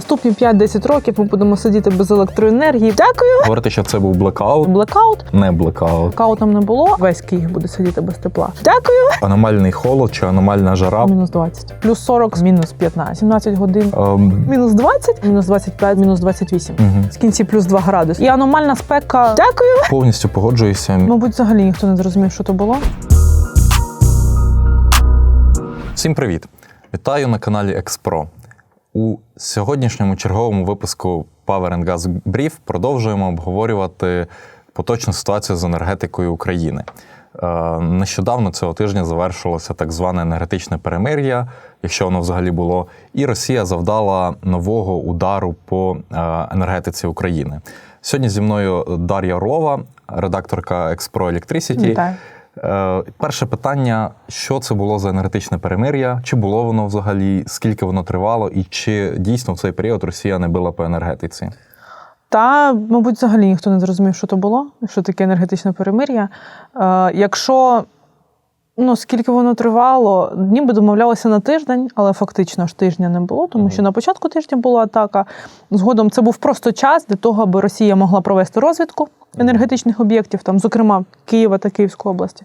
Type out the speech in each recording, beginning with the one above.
Наступні 5-10 років ми будемо сидіти без електроенергії. Дякую. Говорити, що це був блекаут, Блекаут. не блекаут. Блекаутом не було. Весь Київ буде сидіти без тепла. Дякую. Аномальний холод чи аномальна жара. Мінус 20. Плюс 40, мінус 15. 17 годин. Ем, Мінус 20, мінус 25, мінус 28. мгм. В кінці плюс 2 градуси. І аномальна спека. Дякую. Повністю погоджуюся. Мабуть, взагалі ніхто не зрозумів, що то було. Всім привіт! Вітаю на каналі Експро. У сьогоднішньому черговому випуску Power and Gas Brief продовжуємо обговорювати поточну ситуацію з енергетикою України. Е, Нещодавно цього тижня завершилося так зване енергетичне перемир'я, якщо воно взагалі було, і Росія завдала нового удару по е, енергетиці України. Сьогодні зі мною Дар'я Орлова, редакторка Експро Electricity. Вітаю. Е, Перше питання: що це було за енергетичне перемир'я? Чи було воно взагалі? Скільки воно тривало, і чи дійсно в цей період Росія не била по енергетиці? Та, мабуть, взагалі ніхто не зрозумів, що то було, що таке енергетичне перемир'я. Е, якщо ну, скільки воно тривало, ніби домовлялося на тиждень, але фактично ж тижня не було, тому що на початку тижня була атака. Згодом це був просто час для того, аби Росія могла провести розвідку енергетичних об'єктів, там, зокрема Києва та Київської області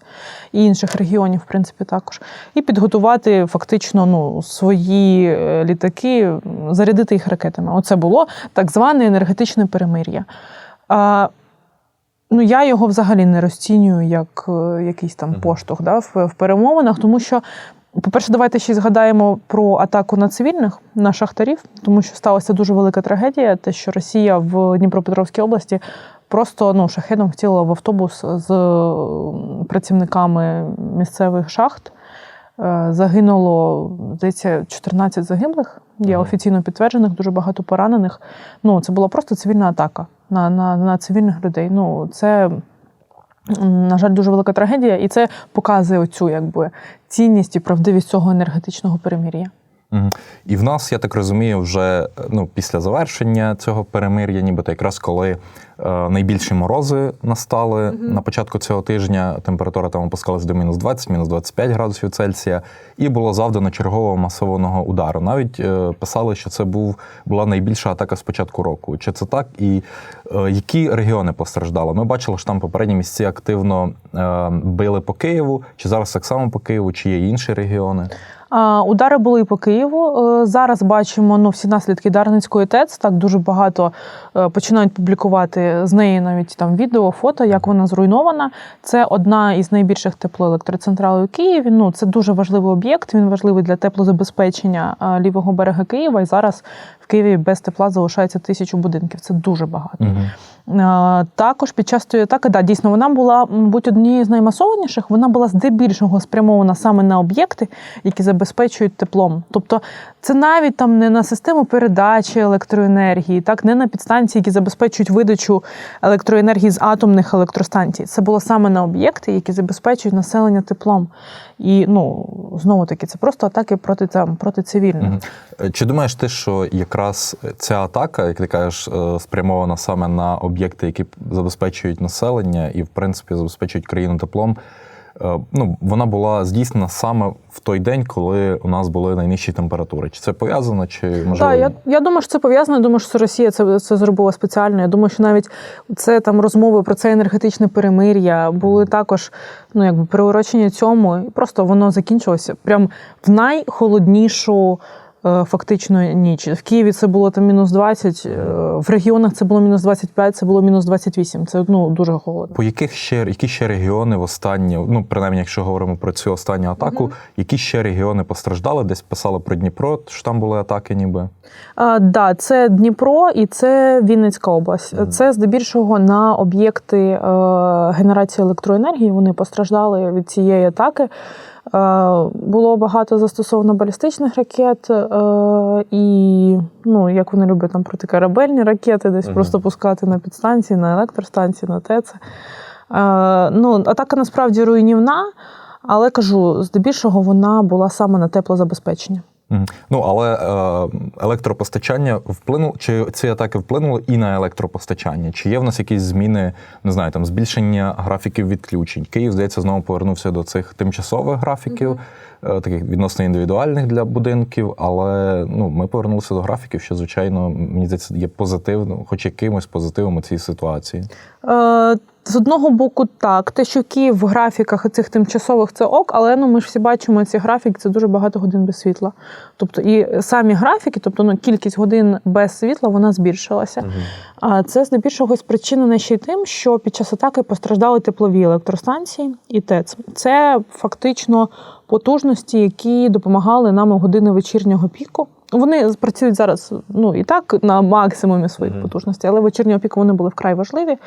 і інших регіонів, в принципі, також, і підготувати фактично ну, свої е, літаки, зарядити їх ракетами. Оце було так зване енергетичне перемир'я. Ну, я його взагалі не розцінюю як е, якийсь там поштовх да, в, в перемовинах, тому що, по-перше, давайте ще й згадаємо про атаку на цивільних, на шахтарів, тому що сталася дуже велика трагедія, те, що Росія в Дніпропетровській області просто ну, шахедом втілила в автобус з е, працівниками місцевих шахт. Е, Загинуло, здається, 14 загиблих. Є офіційно підтверджених, дуже багато поранених. Ну, це була просто цивільна атака на, на, на цивільних людей. Ну, це, на жаль, дуже велика трагедія, і це показує оцю якби, цінність і правдивість цього енергетичного перемір'я. І в нас, я так розумію, вже ну, після завершення цього перемир'я, нібито якраз коли е, найбільші морози настали Мгм. на початку цього тижня, температура там опускалась до мінус 20, мінус 25 градусів Цельсія, і було завдано чергового масованого удару. Навіть е, писали, що це був була найбільша атака з початку року. Чи це так? І е, які регіони постраждали? Ми бачили, що там попередні місці активно е, били по Києву. Чи зараз так само по Києву, чи є інші регіони? Удари були і по Києву. Е, Зараз бачимо ну, всі наслідки Дарницької ТЕЦ. Так дуже багато е, починають публікувати з неї навіть там відео, фото, як вона зруйнована. Це одна із найбільших теплоелектроцентралей у Києві. Ну це дуже важливий об'єкт. Він важливий для теплозабезпечення е, лівого берега Києва. І зараз в Києві без тепла залишається тисячу будинків. Це дуже багато. Е, Також під час тої атаки, да, дійсно, вона була, мабуть, однією з наймасованіших. Вона була здебільшого спрямована саме на об'єкти, які забезпечують теплом. Тобто, це навіть там не на систему передачі електроенергії, так не на підстанції, які забезпечують видачу електроенергії з атомних електростанцій. Це було саме на об'єкти, які забезпечують населення теплом. І ну знову таки, це просто атаки проти там проти цивільних. Е, Чи думаєш ти, що якраз ця атака, як ти кажеш, е, спрямована саме на об'єкти, які забезпечують населення і, в принципі, забезпечують країну теплом? Е, Ну, вона була здійснена саме в той день, коли у нас були найнижчі температури. Чи це пов'язано, чи можливо? Так, я, я думаю, що це пов'язано. Я думаю, що Росія це, це зробила спеціально. Я думаю, що навіть це там розмови про це енергетичне перемир'я були також ну якби приурочені цьому. І просто воно закінчилося прям в найхолоднішу. Е, Фактично ніч. В Києві це було там мінус 20, е, в регіонах це було мінус 25, це було мінус 28. Це ну, дуже холодно. По яких ще які ще регіони в останні, ну принаймні, якщо говоримо про цю останню атаку, Мгм. які ще регіони постраждали? Десь писали про Дніпро, що там були атаки, ніби. А, да, це Дніпро і це Вінницька область. Мгм. Це здебільшого на об'єкти е, генерації електроенергії. Вони постраждали від цієї атаки. Е, було багато застосовано балістичних ракет, е, і ну, як вони люблять там протикорабельні ракети, десь Мгм. просто пускати на підстанції, на електростанції, на ТЕЦ. Е, ну, атака насправді руйнівна, але кажу, здебільшого вона була саме на теплозабезпечення. Ну але е, електропостачання вплинуло, чи ці атаки вплинули і на електропостачання? Чи є в нас якісь зміни, не знаю, там збільшення графіків відключень? Київ, здається, знову повернувся до цих тимчасових графіків. е, таких відносно індивідуальних для будинків. Але ну, ми повернулися до графіків, що, звичайно, мені здається, є позитивно, хоч якимось позитивом у цій ситуації. Е, з одного боку, так, те, що Київ в графіках цих тимчасових це ок, але ну ми ж всі бачимо ці графіки, це дуже багато годин без світла. Тобто і самі графіки, тобто ну, кількість годин без світла, вона збільшилася. А це здебільшого спричинено ще й тим, що під час атаки постраждали теплові електростанції і ТЕЦ. Це фактично потужності, які допомагали нам у години вечірнього піку. Вони працюють зараз ну і так на максимумі своїх Мгм. потужностей, але вечірнього піку вони були вкрай важливі.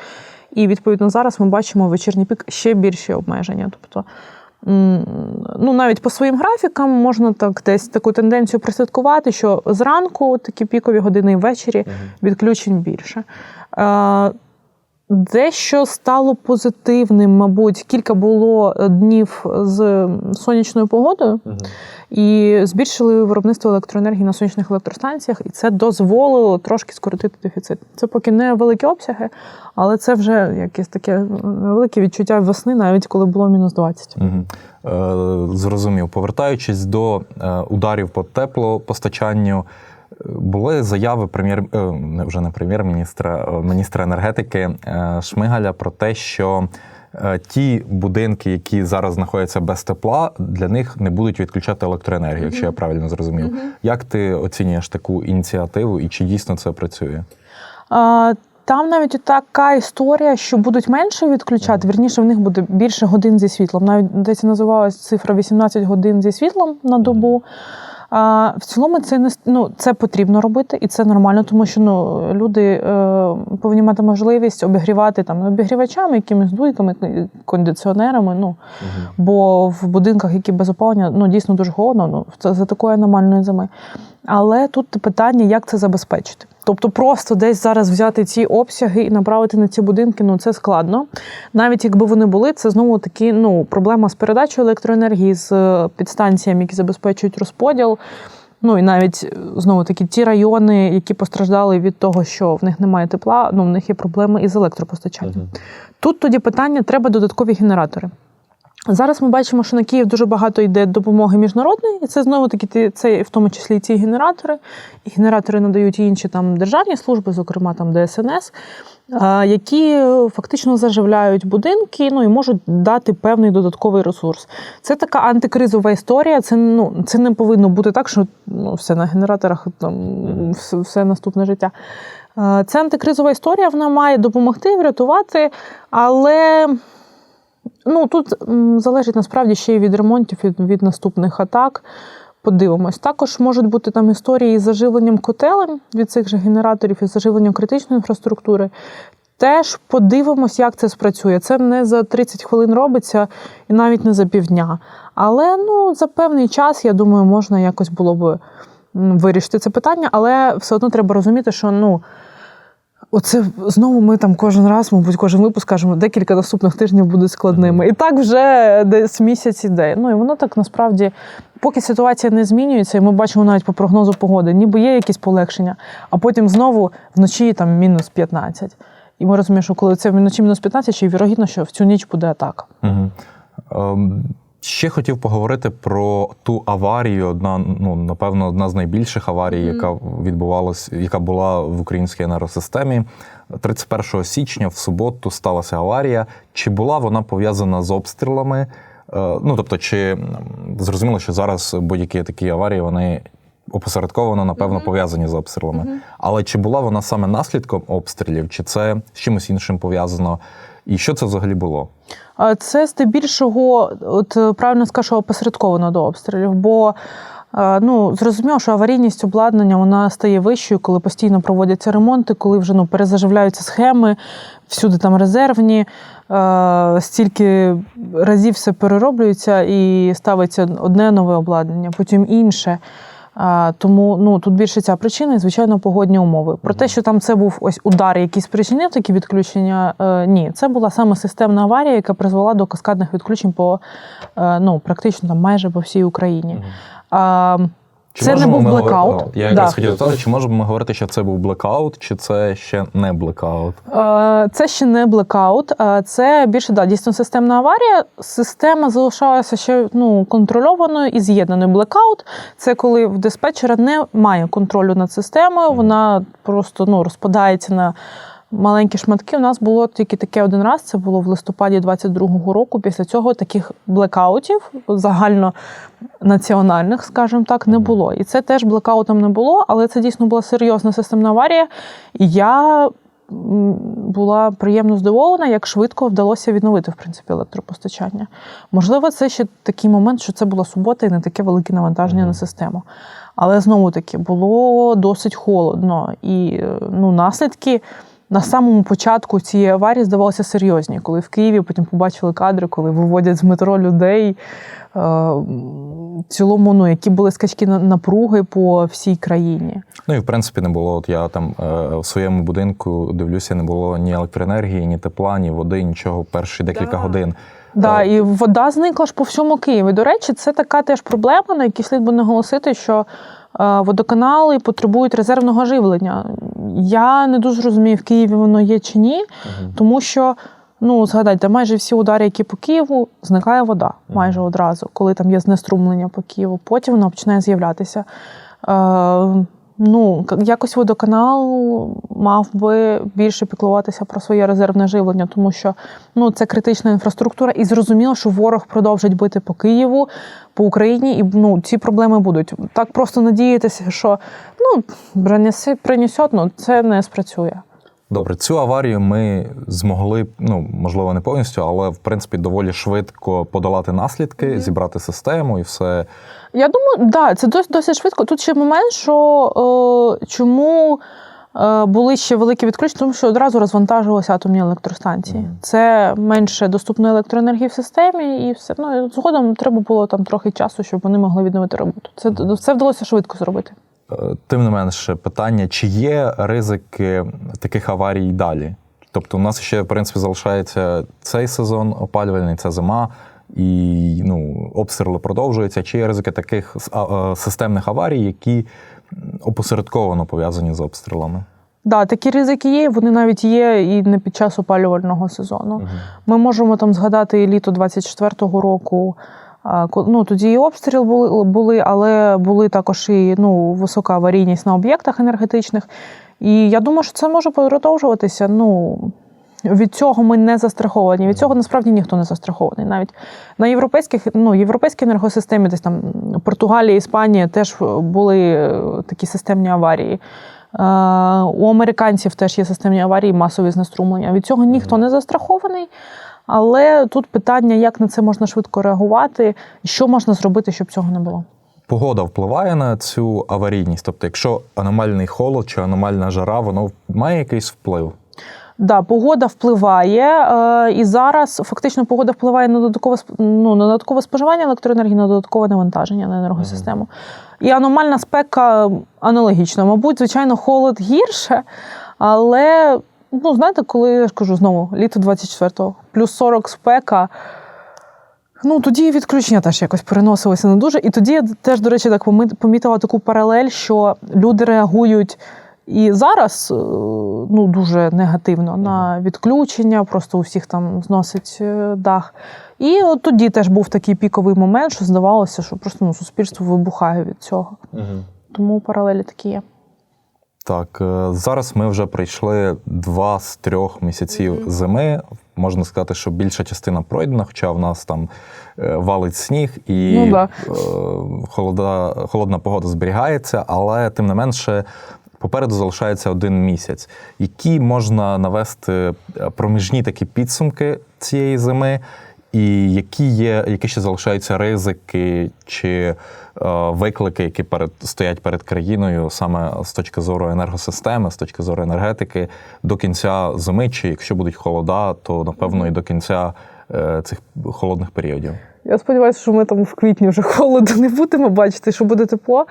І відповідно зараз ми бачимо в вечірній пік ще більші обмеження. Тобто, ну навіть по своїм графікам можна так десь таку тенденцію прослідкувати, що зранку такі пікові години і ввечері відключень більше. Е, Дещо стало позитивним, мабуть, кілька було днів з сонячною погодою, і збільшили виробництво електроенергії на сонячних електростанціях, і це дозволило трошки скоротити дефіцит. Це поки не великі обсяги, але це вже якесь таке велике відчуття весни, навіть коли було мінус 20. Угу. Е, зрозумів. Повертаючись до е, ударів по теплопостачанню, е, були заяви прем'єр е, вже не прем'єр-міністра, е, міністра енергетики е, Шмигаля про те, що ті будинки, які зараз знаходяться без тепла, для них не будуть відключати електроенергію, якщо я правильно зрозумів. Як ти оцінюєш таку ініціативу і чи дійсно це працює? А, Там навіть така історія, що будуть менше відключати, вірніше в них буде більше годин зі світлом. Навіть десь називалась цифра 18 годин зі світлом на добу. А, в цілому це не ну, це потрібно робити, і це нормально, тому що ну, люди е, повинні мати можливість обігрівати там обігрівачами, якимись дуйками, кондиціонерами. Ну, бо в будинках, які без опалення, ну дійсно дуже холодно, ну це за такої аномальної зими. Але тут питання, як це забезпечити. Тобто, просто десь зараз взяти ці обсяги і направити на ці будинки, ну це складно. Навіть якби вони були, це знову таки ну проблема з передачою електроенергії з е, підстанціями, які забезпечують розподіл. Ну і навіть знову таки ті райони, які постраждали від того, що в них немає тепла, ну в них є проблеми із електропостачанням. Тут тоді питання: треба додаткові генератори. Зараз ми бачимо, що на Київ дуже багато йде допомоги міжнародної, і це знову таки це в тому числі і ці генератори. І генератори надають і інші там державні служби, зокрема там ДСНС, які фактично заживляють будинки, ну і можуть дати певний додатковий ресурс. Це така антикризова історія. Це ну це не повинно бути так, що ну все на генераторах там все, все наступне життя. Це антикризова історія, вона має допомогти, врятувати, але ну, тут залежить насправді ще й від ремонтів, від, від наступних атак. Подивимось. Також можуть бути там історії із заживленням котелем від цих же генераторів і заживленням критичної інфраструктури. Теж подивимось, як це спрацює. Це не за 30 хвилин робиться і навіть не за півдня. Але ну, за певний час, я думаю, можна якось було б вирішити це питання, але все одно треба розуміти, що ну. Оце знову ми там кожен раз, мабуть, кожен випуск кажемо, декілька наступних тижнів будуть складними. І так вже десь місяць іде. Ну і воно так насправді, поки ситуація не змінюється, і ми бачимо навіть по прогнозу погоди, ніби є якісь полегшення, а потім знову вночі там мінус 15. І ми розуміємо, що коли це вночі мінус 15, ще й вірогідно, що в цю ніч буде атака. Угу. Ще хотів поговорити про ту аварію. Одна, ну напевно, одна з найбільших аварій, яка відбувалась, яка була в українській енергосистемі. 31 січня в суботу сталася аварія. Чи була вона пов'язана з обстрілами? Е, Ну тобто, чи зрозуміло, що зараз будь-які такі аварії вони опосередковано, напевно, пов'язані з обстрілами. Але чи була вона саме наслідком обстрілів, чи це з чимось іншим пов'язано? І що це взагалі було? Це здебільшого, от е, правильно скажу, опосередковано до обстрілів, бо е, ну, зрозуміло, що аварійність обладнання вона стає вищою, коли постійно проводяться ремонти, коли вже ну, перезаживляються схеми, всюди там резервні, е, стільки разів все перероблюється і ставиться одне нове обладнання, потім інше. Тому ну тут більше ця причина, і звичайно, погодні умови. Про те, що там це був ось удар, який спричинив такі відключення. Е, ні, це була саме системна аварія, яка призвела до каскадних відключень по е, ну практично там майже по всій Україні. А, Чи Це не був ми блекаут. Я Да. якраз хотів сказати, чи можемо ми говорити, що це був блекаут, чи це ще не блекаут? Е, Це ще не блекаут, е, це більше да, дійсно системна аварія. Система залишалася ще ну, контрольованою і з'єднаною. Блекаут це коли в диспетчера немає контролю над системою, вона просто ну, розпадається на маленькі шматки. У нас було тільки таке один раз. Це було в листопаді 22-го року. Після цього таких блекаутів загальнонаціональних, скажімо так, не було. І це теж блекаутом не було, але це дійсно була серйозна системна аварія. І я була приємно здивована, як швидко вдалося відновити в принципі електропостачання. Можливо, це ще такий момент, що це була субота і не таке велике навантаження на систему. Але знову таки було досить холодно, і е, ну, наслідки. На самому початку цієї аварії здавалося серйозні, коли в Києві потім побачили кадри, коли виводять з метро людей. е, В цілому, ну, які були скачки на- напруги по всій країні. Ну і в принципі не було. От я там е, в своєму будинку дивлюся, не було ні електроенергії, ні тепла, ні води, нічого перші декілька Да. годин. Да, і вода зникла ж по всьому Києву. До речі, це така теж проблема, на якій слід би наголосити, що е, водоканали потребують резервного живлення. Я не дуже розумію, в Києві воно є чи ні, тому що. Ну, згадайте, майже всі удари, які по Києву, зникає вода майже одразу, коли там є знеструмлення по Києву. Потім вона починає з'являтися. Е, ну, якось водоканал мав би більше піклуватися про своє резервне живлення, тому що ну, це критична інфраструктура, і зрозуміло, що ворог продовжить бити по Києву, по Україні, і ну, ці проблеми будуть. Так просто надіятися, що ну, принесе, принесет, ну, це не спрацює. Добре, цю аварію ми змогли, ну можливо, не повністю, але в принципі доволі швидко подолати наслідки, зібрати систему і все. Я думаю, да, це досить, досить швидко. Тут ще момент, що е, чому е, були ще великі відключення, тому що одразу розвантажувалися атомні електростанції. Мгм. Це менше доступної електроенергії в системі, і все. Ну, згодом треба було там трохи часу, щоб вони могли відновити роботу. Це, це вдалося швидко зробити. Е, Тим не менше, питання: чи є ризики таких аварій далі? Тобто, у нас ще в принципі залишається цей сезон опалювальний, це зима, і ну, обстріли продовжуються. Чи є ризики таких системних аварій, які опосередковано пов'язані з обстрілами? Да, такі ризики є, вони навіть є і не під час опалювального сезону. Ми можемо там згадати літо 24-го року. Ну, тоді і обстріл були, були, але були також і ну, висока аварійність на об'єктах енергетичних. І я думаю, що це може продовжуватися. Ну, від цього ми не застраховані. Від цього насправді ніхто не застрахований. Навіть на європейських, ну, європейській енергосистемі, десь там Португалія, Іспанія теж були е, такі системні аварії. Е, У американців теж є системні аварії, масові знеструмлення. Від цього ніхто не застрахований. Але тут питання, як на це можна швидко реагувати, і що можна зробити, щоб цього не було. Погода впливає на цю аварійність. Тобто, якщо аномальний холод чи аномальна жара, воно має якийсь вплив. Да, погода впливає, е, і зараз фактично погода впливає на додаткове ну, на додаткове споживання електроенергії, на додаткове навантаження на енергосистему. І аномальна спека аналогічна. Мабуть, звичайно, холод гірше, але ну, знаєте, коли я ж кажу знову, літо 24-го, плюс 40 спека. Ну, тоді відключення теж якось переносилося не дуже. І тоді я теж, до речі, так помітила таку паралель, що люди реагують і зараз е, ну, дуже негативно на відключення, просто у всіх там зносить е, дах. І от тоді теж був такий піковий момент, що здавалося, що просто ну, суспільство вибухає від цього. Тому паралелі такі є. Так, е, зараз ми вже пройшли два з трьох місяців зими. Можна сказати, що більша частина пройдена, хоча в нас там валить сніг і Ну да. холода, холодна погода зберігається, але тим не менше. Попереду залишається один місяць, які можна навести е, проміжні такі підсумки цієї зими, і які є, які ще залишаються ризики чи е, виклики, які перед стоять перед країною саме з точки зору енергосистеми, з точки зору енергетики до кінця зими, чи якщо будуть холода, то напевно і до кінця е, цих холодних періодів. Я сподіваюся, що ми там в квітні вже холоду не будемо бачити, що буде тепло.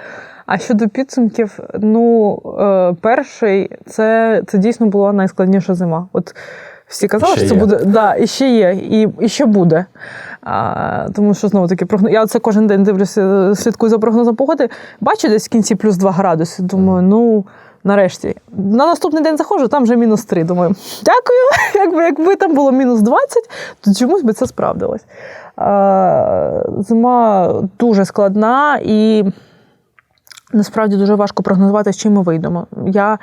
А щодо підсумків, ну, е, перший це, це дійсно була найскладніша зима. От Всі казали, Ще що це є. буде. Да, і ще є, і, і ще буде. А, тому що знову таки прогноз. Я це кожен день дивлюся, слідкую за прогнозом погоди. Бачу десь в кінці плюс 2 градуси. Думаю, ну. Нарешті, на наступний день заходжу, там вже мінус 3. Думаю, дякую. Якби, якби там було мінус 20, то чомусь би це справдилось. Зима дуже складна і насправді дуже важко прогнозувати, з чим ми вийдемо. Я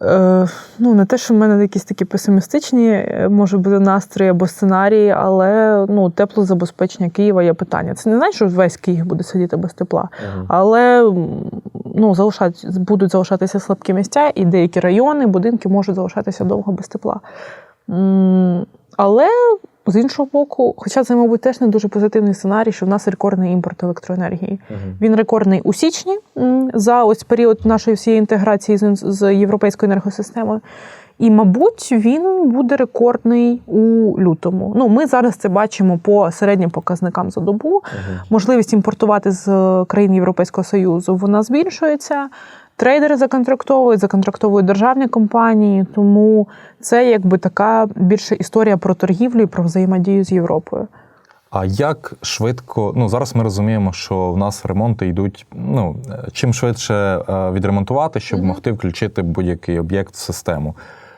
Е, ну, не те, що в мене якісь такі песимістичні, е, може бути настрої або сценарії, але ну, теплозабезпечення Києва є питання. Це не значить, що весь Київ буде сидіти без тепла, але ну, залишать, будуть залишатися слабкі місця, і деякі райони, будинки можуть залишатися довго без тепла. Але з іншого боку, хоча це, мабуть, теж не дуже позитивний сценарій, що в нас рекордний імпорт електроенергії. Він рекордний у січні за ось період нашої всієї інтеграції з, з європейською енергосистемою. І, мабуть, він буде рекордний у лютому. Ну, ми зараз це бачимо по середнім показникам за добу. Можливість імпортувати з країн Європейського Союзу вона збільшується. Трейдери законтрактовують, законтрактовують державні компанії, тому це якби така більше історія про торгівлю і про взаємодію з Європою. А як швидко, ну зараз ми розуміємо, що в нас ремонти йдуть. Ну е, чим швидше е, відремонтувати, щоб Мгм. могти включити будь-який об'єкт в систему.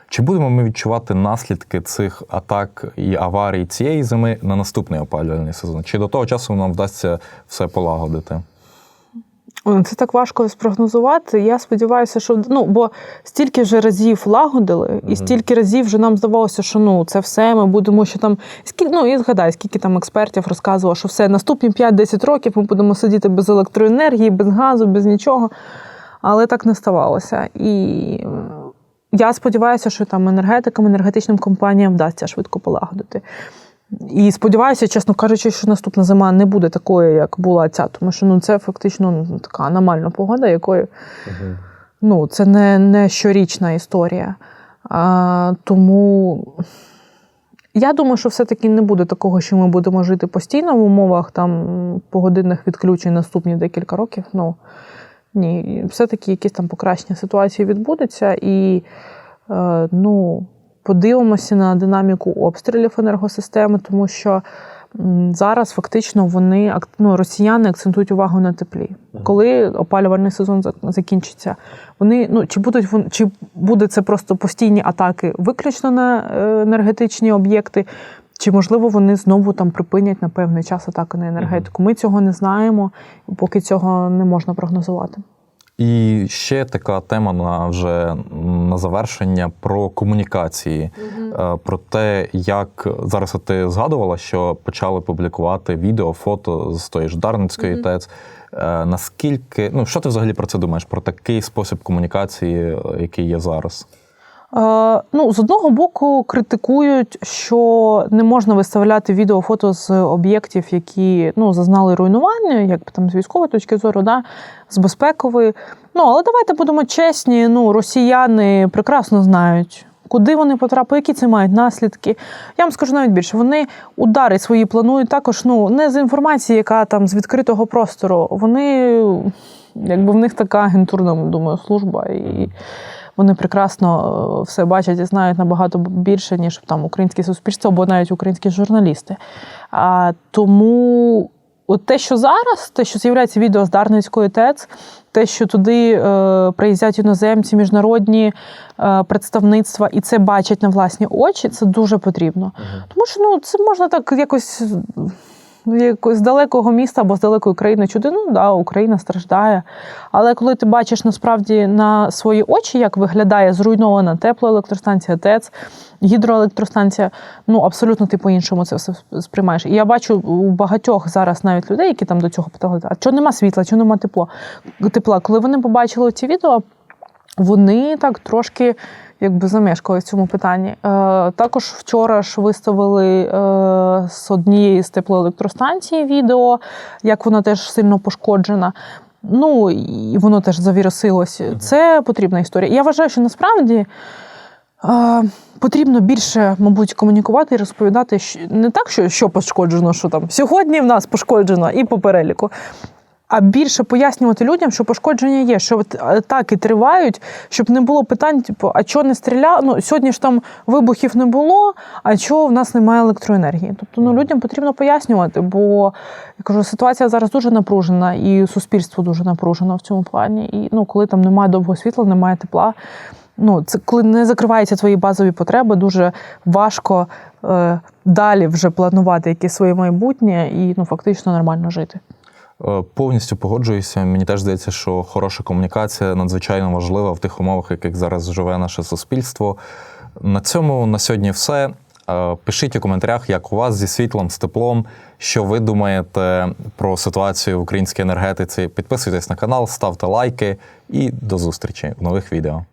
Чи будемо ми відчувати наслідки цих атак і аварій цієї зими на наступний опалювальний сезон? Чи до того часу нам вдасться все полагодити? Це так важко спрогнозувати. Я сподіваюся, що ну бо стільки вже разів лагодили, і стільки разів вже нам здавалося, що ну це все. Ми будемо що там. Скільки ну я згадаю, скільки там експертів розказувало, що все наступні 5-10 років ми будемо сидіти без електроенергії, без газу, без нічого. Але так не ставалося. І я сподіваюся, що там енергетикам, енергетичним компаніям вдасться швидко полагодити. І сподіваюся, чесно кажучи, що наступна зима не буде такою, як була ця, тому що ну, це фактично ну, така аномальна погода, якою ну, це не, не щорічна історія. А, тому я думаю, що все-таки не буде такого, що ми будемо жити постійно в умовах там погодинних відключень наступні декілька років. Ну, ні, все-таки якісь там покращення ситуації відбудеться. І е, ну, подивимося на динаміку обстрілів енергосистеми, тому що зараз фактично вони ну, росіяни акцентують увагу на теплі. Коли опалювальний сезон зак- закінчиться, вони ну чи будуть чи буде це просто постійні атаки виключно на е, енергетичні об'єкти, чи можливо вони знову там припинять на певний час атаки на енергетику? Ми цього не знаємо, поки цього не можна прогнозувати. І ще така тема на вже на завершення про комунікації, Е, про те, як зараз ти згадувала, що почали публікувати відео, фото з тої ж Дарницької Мгм. ТЕЦ. Е, Наскільки ну що ти взагалі про це думаєш? Про такий спосіб комунікації, е, який є зараз? Е, ну, з одного боку, критикують, що не можна виставляти відео, фото з об'єктів, які ну, зазнали руйнування, якби там з військової точки зору, да, з безпекової. Ну, але давайте будемо чесні. Ну, росіяни прекрасно знають. Куди вони потрапили, які це мають наслідки? Я вам скажу навіть більше. Вони удари свої планують також ну, не з інформації, яка там з відкритого простору. Вони, якби в них така агентурна, думаю, служба. І вони прекрасно е, все бачать і знають набагато більше, ніж там українське суспільство або навіть українські журналісти. А, тому от те, що зараз, те, що з'являється відео з Дарницької ТЕЦ, те, що туди е, приїздять іноземці, міжнародні е, представництва, і це бачать на власні очі, це дуже потрібно. Тому що ну, це можна так якось. Ну, Якось з далекого міста або з далекої країни чуди, ну да, Україна страждає. Але коли ти бачиш насправді на свої очі, як виглядає зруйнована теплоелектростанція, ТЕЦ, гідроелектростанція, ну абсолютно ти по-іншому це все сприймаєш. І я бачу у багатьох зараз навіть людей, які там до цього питали, а чого нема світла, чого нема тепло, тепла. Коли вони побачили ці відео, вони так трошки якби замешкали в цьому питанні. Е, також вчора ж виставили е, з однієї з теплоелектростанцій відео, як вона теж сильно пошкоджена. Ну і воно теж завірусилось. Це потрібна історія. Я вважаю, що насправді. Е, Потрібно більше, мабуть, комунікувати і розповідати що- не так, що, що пошкоджено, що там сьогодні в нас пошкоджено і по переліку. А більше пояснювати людям, що пошкодження є, що атаки тривають, щоб не було питань, типу, а чого не стріляли? Ну, сьогодні ж там вибухів не було, а чого в нас немає електроенергії? Тобто ну, людям потрібно пояснювати, бо я кажу, ситуація зараз дуже напружена, і суспільство дуже напружено в цьому плані. І ну, коли там немає довгого світла, немає тепла. Ну, це коли не закриваються твої базові потреби, дуже важко е, далі вже планувати якесь своє майбутнє і ну, фактично нормально жити. Е, Повністю погоджуюся. Мені теж здається, що хороша комунікація надзвичайно важлива в тих умовах, в яких зараз живе наше суспільство. На цьому на сьогодні все. Е, Пишіть у коментарях, як у вас зі світлом, з теплом, що ви думаєте про ситуацію в українській енергетиці. Підписуйтесь на канал, ставте лайки і до зустрічі в нових відео.